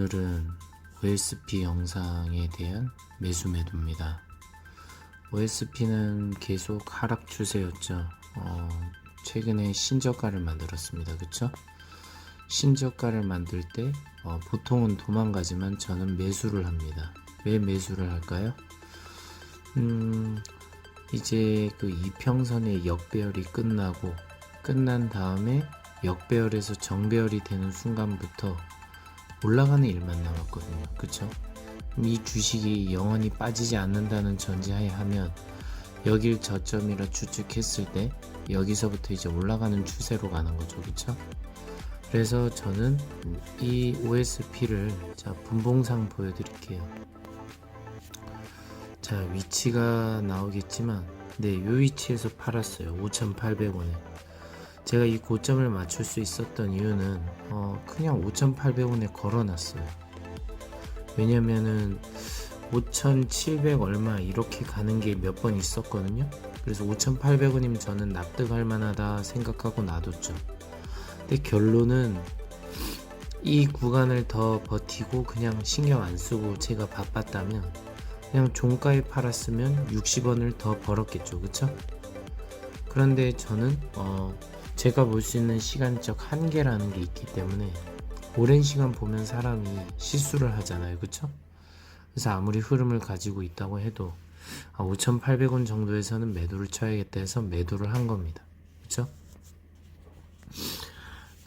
오늘은 OSP 영상에 대한 매수 매도입니다. OSP는 계속 하락 추세였죠. 어, 최근에 신저가를 만들었습니다. 그쵸? 신저가를 만들 때 어, 보통은 도망가지만 저는 매수를 합니다. 왜 매수를 할까요? 음, 이제 그 이평선의 역배열이 끝나고 끝난 다음에 역배열에서 정배열이 되는 순간부터 올라가는 일만 남았거든요. 그쵸? 이 주식이 영원히 빠지지 않는다는 전제하에 하면 여길 저점이라 추측했을 때 여기서부터 이제 올라가는 추세로 가는 거죠. 그쵸? 그래서 저는 이 OSP를 자 분봉상 보여드릴게요. 자 위치가 나오겠지만 네요 위치에서 팔았어요 5,800원에 제가 이 고점을 맞출 수 있었던 이유는 어, 그냥 5,800원에 걸어놨어요. 왜냐면은 5,700 얼마 이렇게 가는 게 몇 번 있었거든요. 그래서 5,800원이면 저는 납득할 만하다 생각하고 놔뒀죠. 근데 결론은 이 구간을 더 버티고 그냥 신경 안 쓰고 제가 바빴다면 그냥 종가에 팔았으면 60원을 더 벌었겠죠. 그쵸? 그런데 저는 어 제가 볼 수 있는 시간적 한계라는 게 있기 때문에 오랜 시간 보면 사람이 실수를 하잖아요 그쵸? 그래서 아무리 흐름을 가지고 있다고 해도 아, 5,800원 정도에서는 매도를 쳐야겠다 해서 매도를 한 겁니다 그쵸?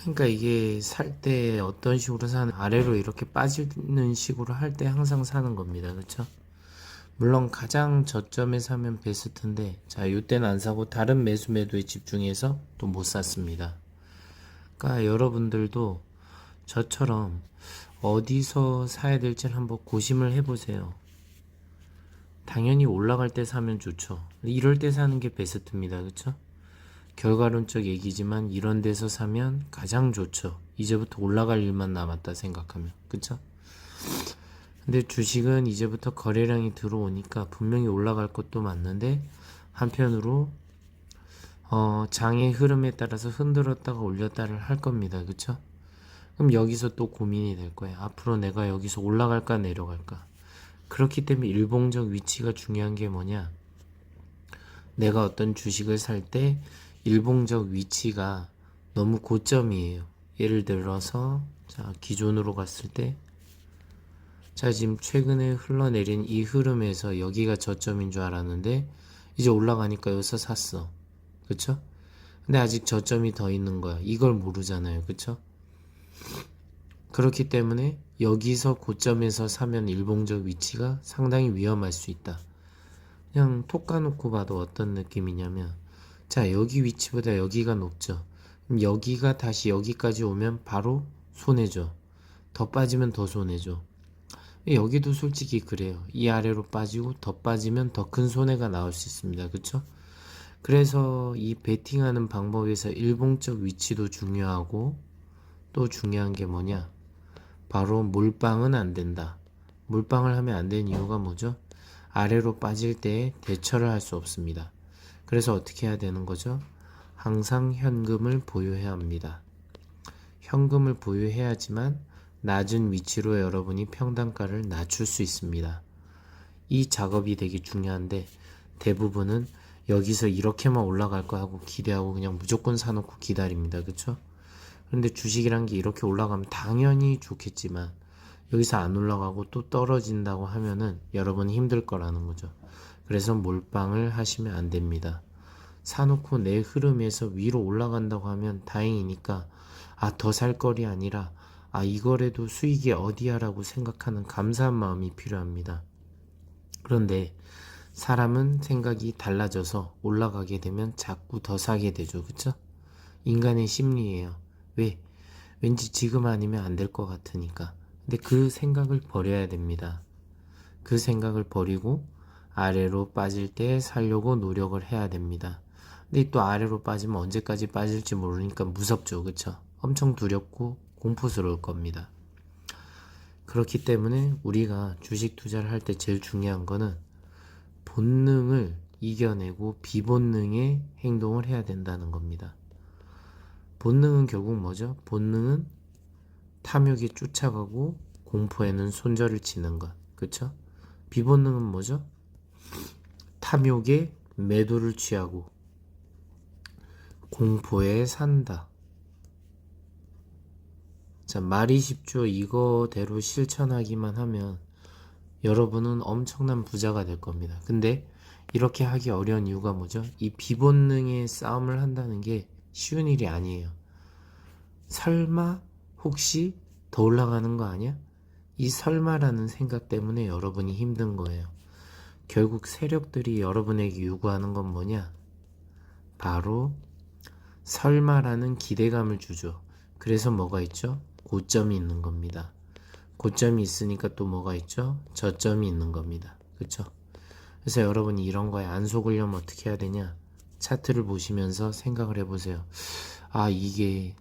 그러니까 이게 살 때 어떤 식으로 사는 아래로 이렇게 빠지는 식으로 할 때 항상 사는 겁니다 그쵸? 물론 가장 저점에 사면 베스트인데 자 이때는 안 사고 다른 매수 매도에 집중해서 또 못 샀습니다. 그러니까 여러분들도 저처럼 어디서 사야 될지를 한번 고심을 해보세요. 당연히 올라갈 때 사면 좋죠. 이럴 때 사는 게 베스트입니다. 그쵸? 결과론적 얘기지만 이런 데서 사면 가장 좋죠. 이제부터 올라갈 일만 남았다 생각하면. 그쵸? 근데 주식은 이제부터 거래량이 들어오니까 분명히 올라갈 것도 맞는데 한편으로 어, 장의 흐름에 따라서 흔들었다가 올렸다를 할 겁니다. 그쵸? 그럼 여기서 또 고민이 될 거예요. 앞으로 내가 여기서 올라갈까 내려갈까? 그렇기 때문에 일봉적 위치가 중요한 게 뭐냐? 내가 어떤 주식을 살 때 일봉적 위치가 너무 고점이에요. 예를 들어서 자 기존으로 갔을 때 자, 지금 최근에 흘러내린 이 흐름에서 여기가 저점인 줄 알았는데, 이제 올라가니까 여기서 샀어. 그쵸? 근데 아직 저점이 더 있는 거야. 이걸 모르잖아요. 그쵸? 그렇기 때문에 여기서 고점에서 사면 일봉적 위치가 상당히 위험할 수 있다. 그냥 톡 까놓고 봐도 어떤 느낌이냐면, 자, 여기 위치보다 여기가 높죠? 여기가 다시 여기까지 오면 바로 손해죠. 더 빠지면 더 손해죠. 여기도 솔직히 그래요. 이 아래로 빠지고 더 빠지면 더 큰 손해가 나올 수 있습니다. 그쵸? 그래서 이 베팅하는 방법에서 일봉적 위치도 중요하고 또 중요한 게 뭐냐? 바로 몰빵은 안 된다. 몰빵을 하면 안 되는 이유가 뭐죠? 아래로 빠질 때 대처를 할 수 없습니다. 그래서 어떻게 해야 되는 거죠? 항상 현금을 보유해야 합니다. 현금을 보유해야지만 낮은 위치로 여러분이 평단가를 낮출 수 있습니다. 이 작업이 되게 중요한데 대부분은 여기서 이렇게만 올라갈 거 하고 기대하고 그냥 무조건 사놓고 기다립니다. 그쵸? 그런데 주식이란 게 이렇게 올라가면 당연히 좋겠지만 여기서 안 올라가고 또 떨어진다고 하면은 여러분이 힘들 거라는 거죠. 그래서 몰빵을 하시면 안 됩니다. 사놓고 내 흐름에서 위로 올라간다고 하면 다행이니까 아 더 살 거리 아니라 아, 이거래도 수익이 어디야 라고 생각하는 감사한 마음이 필요합니다. 그런데 사람은 생각이 달라져서 올라가게 되면 자꾸 더 사게 되죠. 그쵸? 인간의 심리예요. 왜? 왠지 지금 아니면 안 될 것 같으니까. 근데 그 생각을 버려야 됩니다. 그 생각을 버리고 아래로 빠질 때 살려고 노력을 해야 됩니다. 근데 또 아래로 빠지면 언제까지 빠질지 모르니까 무섭죠. 그쵸? 엄청 두렵고 공포스러울 겁니다. 그렇기 때문에 우리가 주식 투자를 할 때 제일 중요한 거는 본능을 이겨내고 비본능의 행동을 해야 된다는 겁니다. 본능은 결국 뭐죠? 본능은 탐욕에 쫓아가고 공포에는 손절을 치는 것. 그쵸? 비본능은 뭐죠? 탐욕에 매도를 취하고 공포에 산다. 자, 말이 쉽죠. 이거대로 실천하기만 하면 여러분은 엄청난 부자가 될 겁니다. 근데 이렇게 하기 어려운 이유가 뭐죠? 이 비본능의 싸움을 한다는 게 쉬운 일이 아니에요. 설마 혹시 더 올라가는 거 아니야? 이 설마라는 생각 때문에 여러분이 힘든 거예요. 결국 세력들이 여러분에게 요구하는 건 뭐냐? 바로 설마라는 기대감을 주죠. 그래서 뭐가 있죠? 고점이 있는 겁니다. 고점이 있으니까 또 뭐가 있죠? 저점이 있는 겁니다. 그쵸? 그래서 여러분이 이런 거에 안 속으려면 어떻게 해야 되냐? 차트를 보시면서 생각을 해보세요. 아, 이게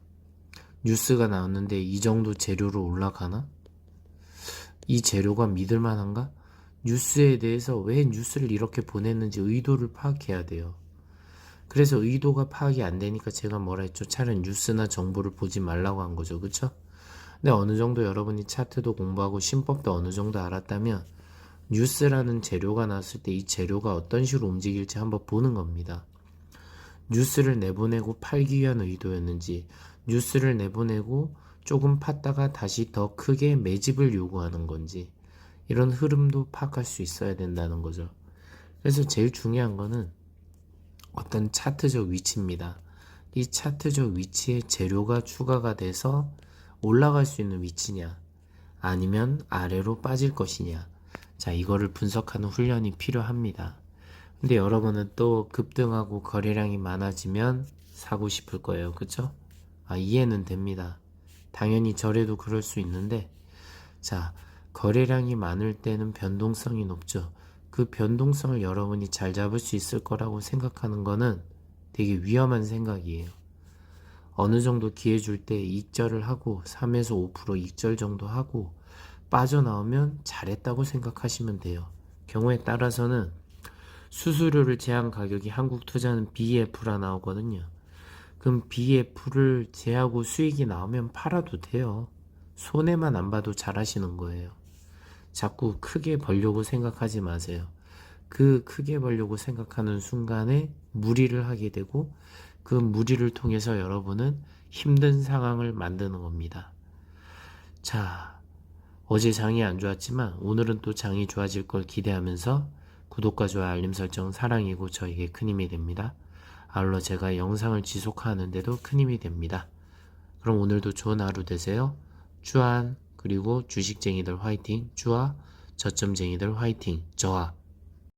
뉴스가 나왔는데 이 정도 재료로 올라가나? 이 재료가 믿을 만한가? 뉴스에 대해서 왜 뉴스를 이렇게 보냈는지 의도를 파악해야 돼요. 그래서 의도가 파악이 안 되니까 제가 뭐라 했죠? 차라리 뉴스나 정보를 보지 말라고 한 거죠. 그쵸? 근데 어느 정도 여러분이 차트도 공부하고 신법도 어느 정도 알았다면 뉴스라는 재료가 나왔을 때 이 재료가 어떤 식으로 움직일지 한번 보는 겁니다. 뉴스를 내보내고 팔기 위한 의도였는지 뉴스를 내보내고 조금 팠다가 다시 더 크게 매집을 요구하는 건지 이런 흐름도 파악할 수 있어야 된다는 거죠. 그래서 제일 중요한 거는 어떤 차트적 위치입니다. 이 차트적 위치에 재료가 추가가 돼서 올라갈 수 있는 위치냐 아니면 아래로 빠질 것이냐 자 이거를 분석하는 훈련이 필요합니다. 근데 여러분은 또 급등하고 거래량이 많아지면 사고 싶을 거예요. 그쵸? 아, 이해는 됩니다. 당연히 저래도 그럴 수 있는데, 자, 거래량이 많을 때는 변동성이 높죠. 그 변동성을 여러분이 잘 잡을 수 있을 거라고 생각하는 거는 되게 위험한 생각이에요. 어느 정도 기회 줄 때 익절을 하고 3에서 5% 익절 정도 하고 빠져나오면 잘했다고 생각하시면 돼요. 경우에 따라서는 수수료를 제한 가격이 한국 투자는 BF라 나오거든요. 그럼 BF를 제하고 수익이 나오면 팔아도 돼요. 손해만 안 봐도 잘 하시는 거예요. 자꾸 크게 벌려고 생각하지 마세요. 그 크게 벌려고 생각하는 순간에 무리를 하게 되고 그 무리를 통해서 여러분은 힘든 상황을 만드는 겁니다. 자, 어제 장이 안 좋았지만 오늘은 또 장이 좋아질 걸 기대하면서 구독과 좋아요 알림 설정 사랑이고 저에게 큰 힘이 됩니다. 아울러 제가 영상을 지속하는데도 큰 힘이 됩니다. 그럼 오늘도 좋은 하루 되세요. 주한 그리고 주식쟁이들 화이팅 주와 저점쟁이들 화이팅 저와